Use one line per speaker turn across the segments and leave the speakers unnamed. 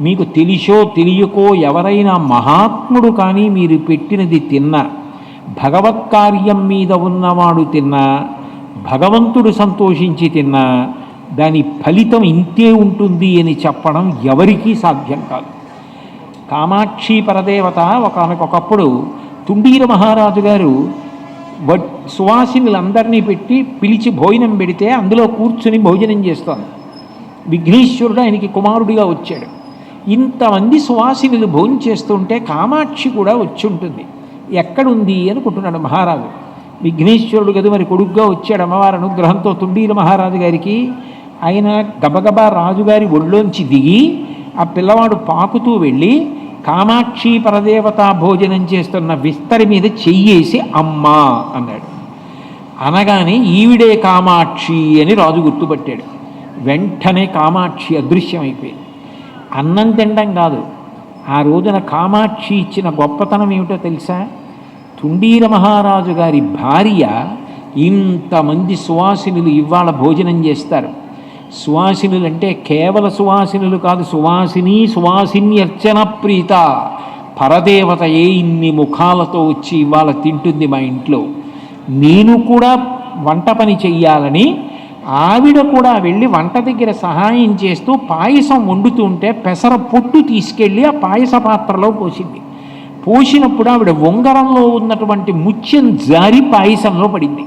మీకు తెలిసో తెలియకో ఎవరైనా మహాత్ముడు కానీ మీరు పెట్టినది తిన్నా భగవత్ కార్యం మీద ఉన్నవాడు తిన్నా భగవంతుడు సంతోషించి తిన్నా దాని ఫలితం ఇంతే ఉంటుంది అని చెప్పడం ఎవరికీ సాధ్యం కాదు. కామాక్షి పరదేవత ఒకనకొకప్పుడు తుండీర మహారాజు గారు వడ్ సువాసినులందరినీ పెట్టి పిలిచి భోజనం పెడితే అందులో కూర్చుని భోజనం చేస్తాను. విఘ్నేశ్వరుడు ఆయనకి కుమారుడిగా వచ్చాడు. ఇంతమంది సువాసినులు భోజనం చేస్తుంటే కామాక్షి కూడా వచ్చి ఉంటుంది ఎక్కడుంది అనుకుంటున్నాడు మహారాజు. విఘ్నేశ్వరుడు కదా మరి కొడుగ్గా వచ్చాడు అమ్మవారి అనుగ్రహంతో తుండీల మహారాజు గారికి. ఆయన గబగబా రాజుగారి ఒళ్ళోంచి దిగి ఆ పిల్లవాడు పాకుతూ వెళ్ళి కామాక్షి పరదేవతా భోజనం చేస్తున్న విస్తరి మీద చెయ్యేసి అమ్మా అన్నాడు. అనగానే ఈవిడే కామాక్షి అని రాజు గుర్తుపట్టాడు. వెంటనే కామాక్షి అదృశ్యమైపోయింది. అన్నం తినడం కాదు. ఆ రోజున కామాక్షి ఇచ్చిన గొప్పతనం ఏమిటో తెలుసా? తుండీర మహారాజు గారి భార్య ఇంతమంది సువాసినులు ఇవాళ భోజనం చేస్తారు. సువాసినులు అంటే కేవల సువాసినులు కాదు సువాసిని సువాసిని అర్చన ప్రీత. పరదేవతయే ఇన్ని ముఖాలతో వచ్చి ఇవాళ తింటుంది మా ఇంట్లో. నేను కూడా వంట పని చెయ్యాలని ఆవిడ కూడా వెళ్ళి వంట దగ్గర సహాయం చేస్తూ పాయసం వండుతుంటే పెసర పొట్టు తీసుకెళ్ళి ఆ పాయస పాత్రలో పోసింది. పోసినప్పుడు ఆవిడ ఉంగరంలో ఉన్నటువంటి ముత్యం జారి పాయసంలో పడింది.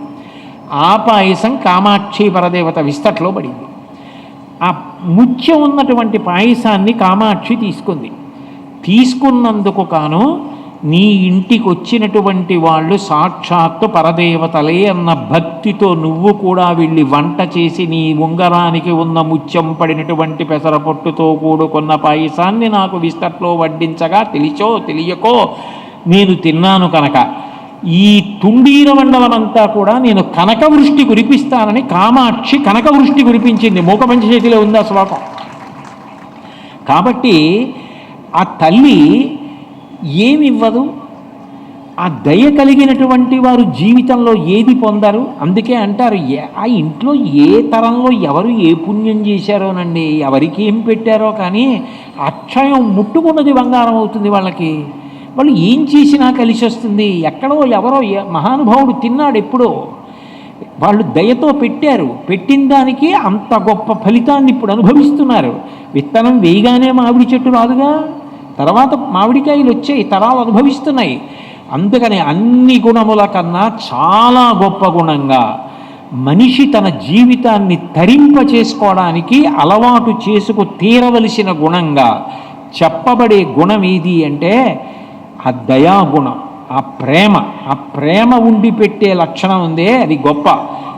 ఆ పాయసం కామాక్షి పరదేవత విస్తట్లో పడింది. ఆ ముత్యం ఉన్నటువంటి పాయసాన్ని కామాక్షి తీసుకుంది. తీసుకున్నందుకు కాను నీ ఇంటికి వచ్చినటువంటి వాళ్ళు సాక్షాత్తు పరదేవతలే అన్న భక్తితో నువ్వు కూడా వెళ్ళి వంట చేసి నీ ఉంగరానికి ఉన్న ముత్యం పడినటువంటి పెసరపొట్టుతో కూడుకున్న పాయసాన్ని నాకు విస్తట్లో వడ్డించగా తెలిసో తెలియకో నేను తిన్నాను కనుక. ఈ తుండీర మండలమంతా కూడా నేను కనకవృష్టి కురిపిస్తానని కామాక్షి కనకవృష్టి కురిపించింది. మూక చేతిలో ఉంది ఆ శ్లోకం? కాబట్టి ఆ తల్లి ఏమివ్వదు? ఆ దయ కలిగినటువంటి వారు జీవితంలో ఏది పొందరు? అందుకే అంటారు ఆ ఇంట్లో ఏ తరంలో ఎవరు ఏ పుణ్యం చేశారోనండి? ఎవరికి ఏం పెట్టారో కానీ అక్షయం ముట్టుకున్నది బంగారం అవుతుంది వాళ్ళకి. వాళ్ళు ఏం చేసినా కలిసి వస్తుంది. ఎక్కడో ఎవరో మహానుభావుడు తిన్నాడు ఎప్పుడో. వాళ్ళు దయతో పెట్టారు. పెట్టిన దానికి అంత గొప్ప ఫలితాన్ని ఇప్పుడు అనుభవిస్తున్నారు. విత్తనం వేయగానే మామిడి చెట్టు రాదుగా? తర్వాత మామిడికాయలు వచ్చాయి తరాలు అనుభవిస్తున్నాయి. అందుకని అన్ని గుణముల కన్నా చాలా గొప్ప గుణంగా మనిషి తన జీవితాన్ని తరింప చేసుకోవడానికి అలవాటు చేసుకు తీరవలసిన గుణంగా చెప్పబడే గుణం ఏది అంటే ఆ దయాగుణం ఆ ప్రేమ. ఆ ప్రేమ ఉండి పెట్టే లక్షణం ఉందే అది గొప్ప.